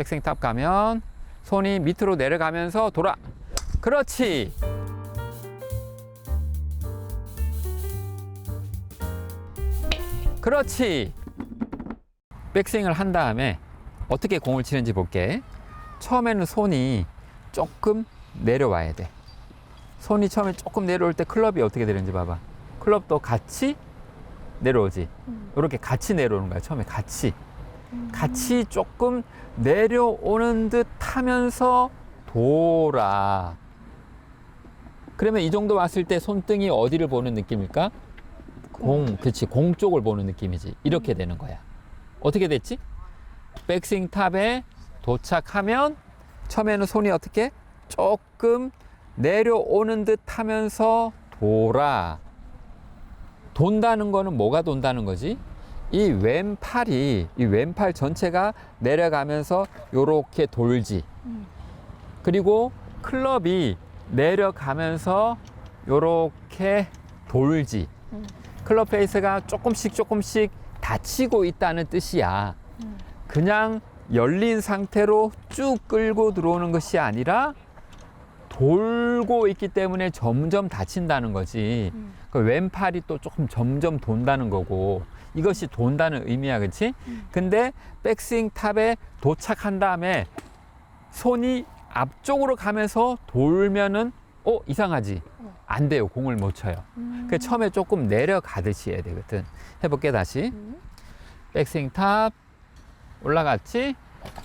백스윙 탑 가면 손이 밑으로 내려가면서 돌아. 그렇지. 그렇지. 백스윙을 한 다음에 어떻게 공을 치는지 볼게. 처음에는 손이 조금 내려와야 돼. 손이 처음에 조금 내려올 때 클럽이 어떻게 되는지 봐봐. 클럽도 같이 내려오지. 이렇게 같이 내려오는 거야. 처음에 같이. 같이 조금 내려오는 듯 하면서 돌아. 그러면 이 정도 왔을 때 손등이 어디를 보는 느낌일까? 공, 그렇지. 공 쪽을 보는 느낌이지. 이렇게 되는 거야. 어떻게 됐지? 백스윙 탑에 도착하면 처음에는 손이 어떻게? 조금 내려오는 듯 하면서 돌아. 돈다는 거는 뭐가 돈다는 거지? 이 왼팔이, 이 왼팔 전체가 내려가면서 요렇게 돌지. 그리고 클럽이 내려가면서 요렇게 돌지. 클럽 페이스가 조금씩 조금씩 닫히고 있다는 뜻이야. 그냥 열린 상태로 쭉 끌고 들어오는 것이 아니라 돌고 있기 때문에 점점 닫힌다는 거지. 그 왼팔이 또 조금 점점 돈다는 거고 이것이 돈다는 의미야, 그렇지? 근데 백스윙 탑에 도착한 다음에 손이 앞쪽으로 가면서 돌면은 어 이상하지? 안 돼요. 공을 못 쳐요. 그 처음에 조금 내려가듯이 해야 되거든. 해볼게 다시. 백스윙 탑 올라갔지?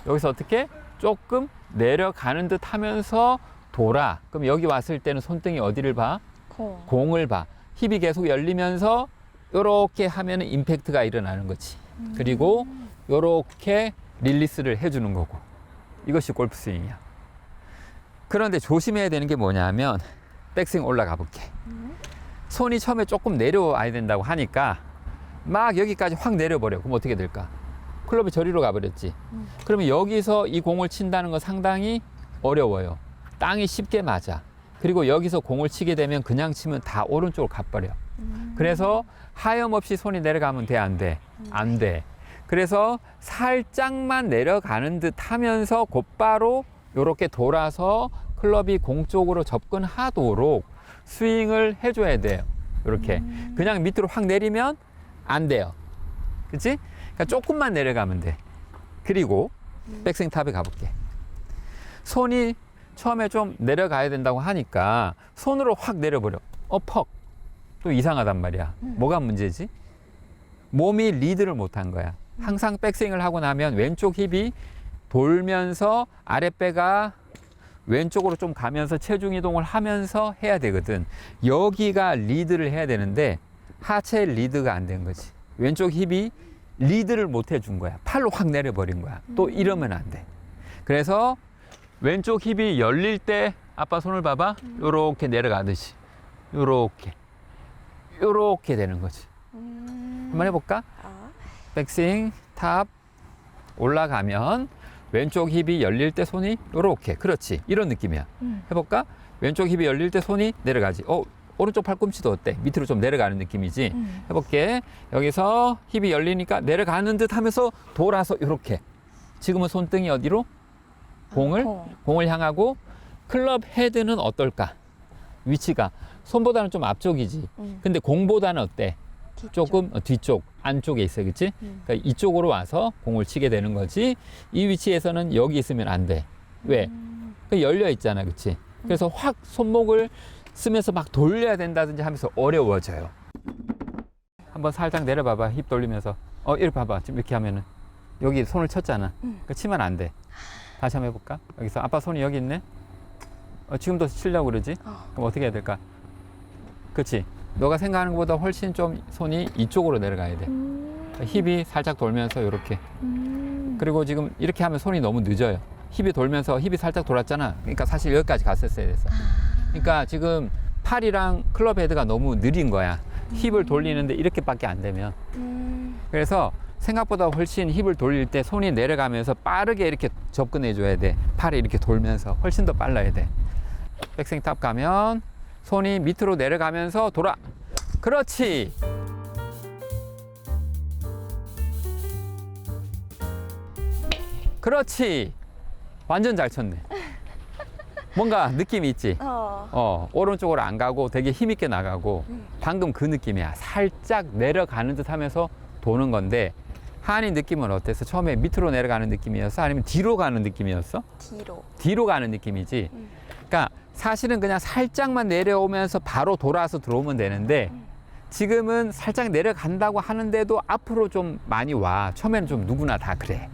여기서 어떻게? 조금 내려가는 듯 하면서 돌아. 그럼 여기 왔을 때는 손등이 어디를 봐? 공. 공을 봐. 힙이 계속 열리면서 요렇게 하면 임팩트가 일어나는 거지. 그리고 요렇게 릴리스를 해주는 거고. 이것이 골프 스윙이야. 그런데 조심해야 되는 게 뭐냐면 백스윙 올라가 볼게. 손이 처음에 조금 내려와야 된다고 하니까 막 여기까지 확 내려버려. 그럼 어떻게 될까? 클럽이 저리로 가버렸지. 그러면 여기서 이 공을 친다는 건 상당히 어려워요. 땅이 쉽게 맞아. 그리고 여기서 공을 치게 되면 그냥 치면 다 오른쪽으로 가버려. 그래서 하염없이 손이 내려가면 돼, 안 돼? 안 돼. 그래서 살짝만 내려가는 듯 하면서 곧바로 이렇게 돌아서 클럽이 공 쪽으로 접근하도록 스윙을 해줘야 돼요. 이렇게. 그냥 밑으로 확 내리면 안 돼요. 그치? 그러니까 조금만 내려가면 돼. 그리고 백스윙 탑에 가볼게. 손이 처음에 좀 내려가야 된다고 하니까 손으로 확 내려버려. 어, 퍽. 또 이상하단 말이야. 뭐가 문제지? 몸이 리드를 못한 거야. 항상 백스윙을 하고 나면 왼쪽 힙이 돌면서 아랫배가 왼쪽으로 좀 가면서 체중 이동을 하면서 해야 되거든. 여기가 리드를 해야 되는데 하체 리드가 안 된 거지. 왼쪽 힙이 리드를 못 해준 거야. 팔로 확 내려버린 거야. 또 이러면 안 돼. 그래서 왼쪽 힙이 열릴 때 아빠 손을 봐봐. 요렇게 내려가듯이. 요렇게. 요렇게 되는 거지. 한번 해볼까? 아. 백스윙, 탑, 올라가면 왼쪽 힙이 열릴 때 손이 요렇게. 그렇지. 이런 느낌이야. 음. 해볼까? 왼쪽 힙이 열릴 때 손이 내려가지. 어, 오른쪽 팔꿈치도 어때? 밑으로 좀 내려가는 느낌이지. 음. 해볼게. 여기서 힙이 열리니까 내려가는 듯 하면서 돌아서 요렇게. 지금은 손등이 어디로? 공을? 공. 공을 향하고 클럽 헤드는 어떨까? 위치가 손보다는 좀 앞쪽이지. 음. 근데 공보다는 어때? 뒤쪽. 조금 어, 뒤쪽, 안쪽에 있어, 그치? 음. 그러니까 이쪽으로 와서 공을 치게 되는 거지. 이 위치에서는 여기 있으면 안 돼. 왜? 음. 그 열려 있잖아, 그치? 그래서 확 손목을 쓰면서 막 돌려야 된다든지 하면서 어려워져요. 한번 살짝 내려봐봐, 힙 돌리면서. 어, 이렇게 봐봐. 지금 이렇게 하면은. 여기 손을 쳤잖아. 음. 그 치면 안 돼. 다시 한번 해볼까? 여기서 아빠 손이 여기 있네? 어, 지금도 치려고 그러지? 어. 그럼 어떻게 해야 될까? 그치? 너가 생각하는 것보다 훨씬 좀 손이 이쪽으로 내려가야 돼. 음. 힙이 살짝 돌면서 이렇게. 음. 그리고 지금 이렇게 하면 손이 너무 늦어요. 힙이 돌면서 힙이 살짝 돌았잖아. 그러니까 사실 여기까지 갔었어야 됐어. 그러니까 지금 팔이랑 클럽 헤드가 너무 느린 거야. 힙을 돌리는데 이렇게밖에 안 되면. 음. 그래서 생각보다 훨씬 힙을 돌릴 때 손이 내려가면서 빠르게 이렇게 접근해 줘야 돼. 팔이 이렇게 돌면서 훨씬 더 빨라야 돼. 백스윙 탑 가면 손이 밑으로 내려가면서 돌아. 그렇지. 그렇지. 완전 잘 쳤네. 뭔가 느낌이 있지? 어. 어, 오른쪽으로 안 가고 되게 힘있게 나가고 음. 방금 그 느낌이야. 살짝 내려가는 듯 하면서 도는 건데 하니 느낌은 어땠어? 처음에 밑으로 내려가는 느낌이었어? 아니면 뒤로 가는 느낌이었어? 뒤로. 뒤로 가는 느낌이지. 음. 그러니까 사실은 그냥 살짝만 내려오면서 바로 돌아서 들어오면 되는데 음. 지금은 살짝 내려간다고 하는데도 앞으로 좀 많이 와. 처음에는 좀 누구나 다 그래.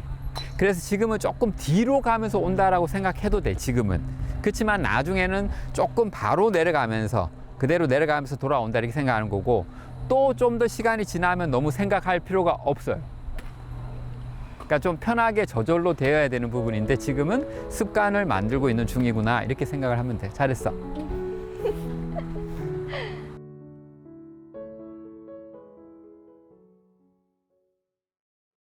그래서 지금은 조금 뒤로 가면서 온다라고 생각해도 돼, 지금은. 그렇지만 나중에는 조금 바로 내려가면서 그대로 내려가면서 돌아온다 이렇게 생각하는 거고 또 좀 더 시간이 지나면 너무 생각할 필요가 없어요. 그러니까 좀 편하게 저절로 되어야 되는 부분인데 지금은 습관을 만들고 있는 중이구나 이렇게 생각을 하면 돼. 잘했어.